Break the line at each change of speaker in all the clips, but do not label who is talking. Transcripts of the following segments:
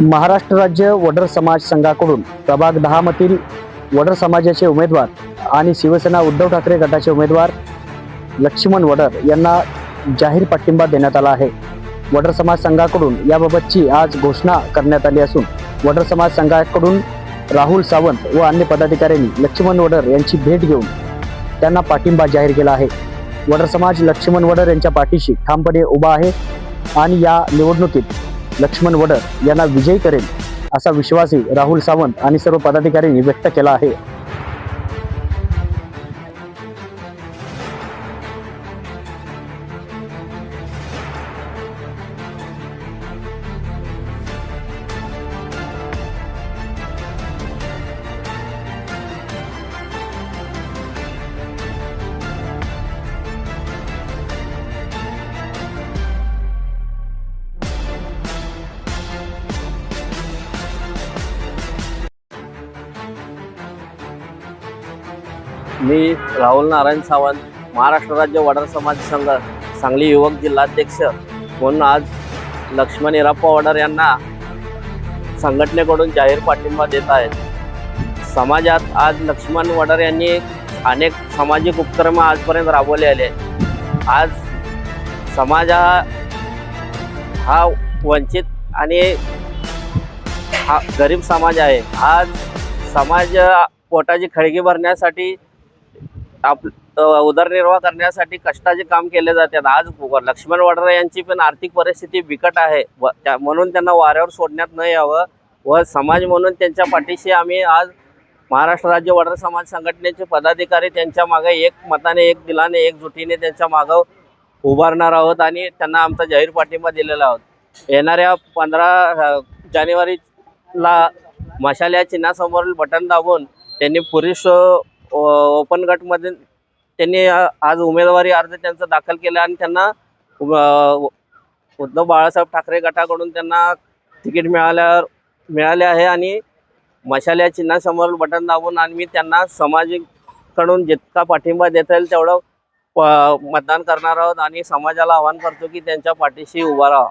महाराष्ट्र राज्य वडर समाज संघाकडून प्रभाग दहामधील वडर समाजाचे उमेदवार आणि शिवसेना उद्धव ठाकरे गटाचे उमेदवार लक्ष्मण वडर यांना जाहीर पाठिंबा देण्यात आला आहे. वडर समाज संघाकडून याबाबतची आज घोषणा करण्यात आली असून वडर समाज संघाकडून राहुल सावंत व अन्य पदाधिकाऱ्यांनी लक्ष्मण वडर यांची भेट घेऊन त्यांना पाठिंबा जाहीर केला आहे. वडर समाज लक्ष्मण वडर यांच्या पाठीशी ठामपणे उभा आहे आणि या निवडणुकीत लक्ष्मण वडर यांना विजयी करेल असा विश्वासही राहुल सावंत आणि सर्व पदाधिकाऱ्यांनी व्यक्त केला आहे.
मी राहुल नारायण सावंत महाराष्ट्र राज्य वडार समाज संघ सांगली युवक जिल्हाध्यक्ष. म्हणून आज लक्ष्मण इराप्पा वडार यांना संघटनेकडून जाहीर पाठिंबा देत आहेत. समाजात आज लक्ष्मण वडार यांनी अनेक सामाजिक उपक्रम आजपर्यंत राबवले आले आहेत. आज समाज हा हा वंचित आणि हा गरीब समाज आहे. आज समाज पोटाची खळगी भरण्यासाठी आप उदरनिर्वाह करण्यासाठी कष्टाचे काम केले जातात. आज लक्ष्मण वडरा यांची पण आर्थिक परिस्थिती बिकट आहे. व त्या म्हणून त्यांना वाऱ्यावर सोडण्यात न यावं. व समाज म्हणून त्यांच्या पाठीशी आम्ही आज महाराष्ट्र राज्य वडर समाज संघटनेचे पदाधिकारी त्यांच्या मागे एक मताने एक दिलाने एकजुटीने त्यांच्या मागं उभारणार आहोत आणि त्यांना आमचा जाहीर पाठिंबा दिलेला आहोत. येणाऱ्या पंधरा जानेवारीला मशाल या चिन्हासमोरील बटन दाबून त्यांनी पुरुष ओपन गटमध्ये त्यांनी आज उमेदवारी अर्ज त्यांचा दाखल केला आणि त्यांना उद्धव बाळासाहेब ठाकरे गटाकडून त्यांना तिकीट मिळाल्यावर मिळाले आहे आणि मशाल या चिन्हासमोर बटन दाबून आम्ही त्यांना समाजाकडून जितका पाठिंबा देता येईल तेवढं मतदान करणार आहोत आणि समाजाला आवाहन करतो की त्यांच्या पाठीशी उभा राहा.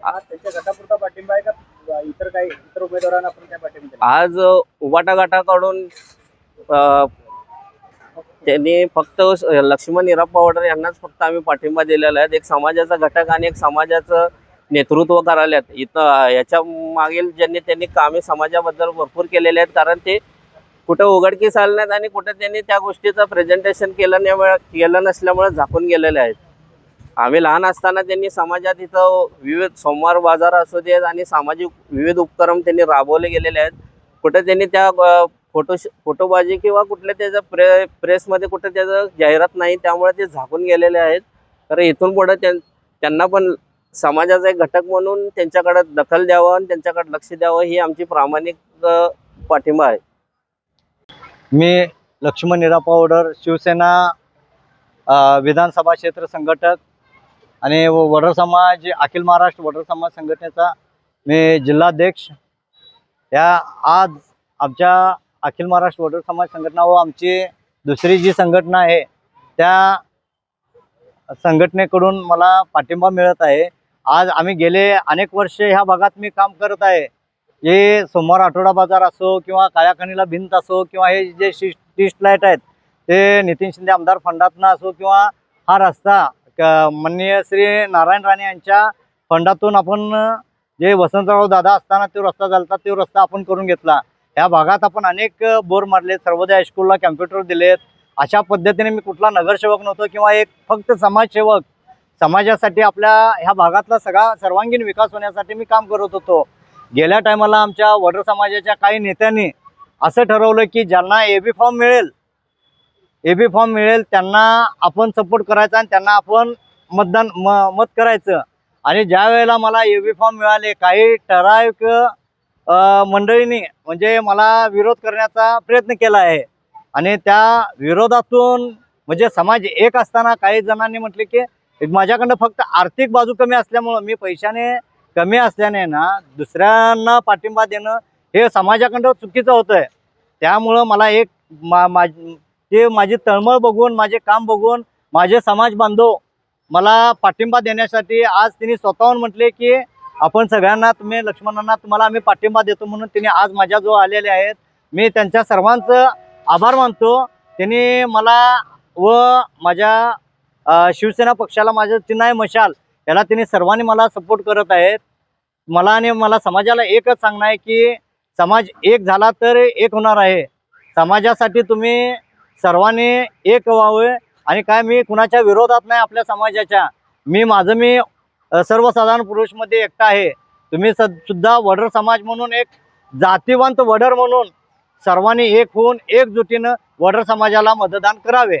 आज त्यांच्या गटापुरता पाठिंबा आहे का? इतर काही इतर उमेदवारांना आपण काय पाठिंबा दिला
आज उबाटा गटाकडून त्यांनी फक्त लक्ष्मण इराप्पा वडर यांनाच फक्त आम्ही पाठिंबा दिलेला आहे. एक समाजाचा घटक आणि एक समाजाचं नेतृत्व करायला इथं याच्या मागील ज्यांनी त्यांनी कामे समाजाबद्दल भरपूर केलेले आहेत कारण ते कुठं उघडकीस आले नाहीत आणि कुठं त्यांनी त्या गोष्टीचं प्रेझेंटेशन केलं नाही केलं नसल्यामुळे झाकून गेलेले आहेत. आम्ही लहान असताना त्यांनी समाजात इथं विविध सोमवार बाजार असू देत आणि सामाजिक विविध उपक्रम त्यांनी राबवले गेलेले आहेत. कुठं त्यांनी त्या फोटो फोटोबाजी किंवा कुठल्या त्याचा प्रे प्रेसमध्ये कुठं त्याचं जाहिरात नाही त्यामुळे ते झाकून गेलेले आहेत. तर इथून पुढं त्यां त्यांना पण समाजाचा एक घटक म्हणून त्यांच्याकडे दखल द्यावं आणि त्यांच्याकडे लक्ष द्यावं ही आमची प्रामाणिक पाठिंबा आहे.
मी लक्ष्मण निरापा ओडर शिवसेना विधानसभा क्षेत्र संघटक आणि व- वडर समाज अखिल महाराष्ट्र वडर समाज संघटनेचा मी जिल्हाध्यक्ष. या आज आमच्या अखिल महाराष्ट्र वडोर समाज संघटना व आमची दुसरी जी संघटना आहे त्या संघटनेकडून मला पाठिंबा मिळत आहे. आज आम्ही गेले अनेक वर्षे ह्या भागात मी काम करत आहे. हे सोमवार आठवडा बाजार असो किंवा कायाखणीला भिंत असो किंवा हे जे शी स्ट्रीट लाइट आहेत ते नितीन शिंदे आमदार फंडातनं असो किंवा हा रस्ता माननीय श्री नारायण राणे यांच्या फंडातून आपण जे वसंतराव दादा असताना तो रस्ता झाला तो रस्ता आपण करून घेतला. या भागात आपण अनेक बोर मारले सर्वोदय हायस्कूलला कॅम्प्युटर दिलेत. अशा पद्धतीने मी कुठला नगरसेवक नव्हतो किंवा एक फक्त समाजसेवक. समाजासाठी आपल्या ह्या भागातला सगळा सर्वांगीण विकास होण्यासाठी मी काम करत होतो. गेल्या टायमाला आमच्या वडर समाजाच्या काही नेत्यांनी असं ठरवलं की ज्यांना ए बी फॉर्म मिळेल ए बी फॉर्म मिळेल त्यांना आपण सपोर्ट करायचा आणि त्यांना आपण मतदान म मत करायचं. आणि ज्या वेळेला मला ए बी फॉर्म मिळाले काही ठराविक मंडळींनी म्हणजे मला विरोध करण्याचा प्रयत्न केला आहे. आणि त्या विरोधातून म्हणजे समाज एक असताना काही जणांनी म्हटले की माझ्याकडं फक्त आर्थिक बाजू कमी असल्यामुळं मी पैशाने कमी असल्याने ना दुसऱ्यांना पाठिंबा देणं हे समाजाकडं चुकीचं होतं आहे त्यामुळं मला एक मा मा ते माझी तळमळ बघून माझे काम बघून माझे समाज बांधव मला पाठिंबा देण्यासाठी आज तिने स्वतःहून म्हटले की आपण सगळ्यांना तुम्ही लक्ष्मणांना तुम्हाला आम्ही पाठिंबा देतो म्हणून त्यांनी आज माझ्या जो आलेले आहेत. मी त्यांच्या सर्वांचं आभार मानतो. त्यांनी मला व माझ्या शिवसेना पक्षाला माझं चिन्ह मशाल याला त्यांनी सर्वांनी मला सपोर्ट करत आहेत. मला आणि मला समाजाला एकच सांगणं आहे की समाज एक झाला तर एक होणार आहे. समाजासाठी तुम्ही सर्वांनी एक व्हावे आणि काय मी कुणाच्या विरोधात नाही आपल्या समाजाच्या. मी माझं मी सर्वसाधारण पुरुषमध्ये एकटा आहे. तुम्ही सद सुद्धा वडर समाज म्हणून एक जातीवंत वडर म्हणून सर्वांनी एक होऊन एकजुटीनं वडर समाजाला मतदान करावे.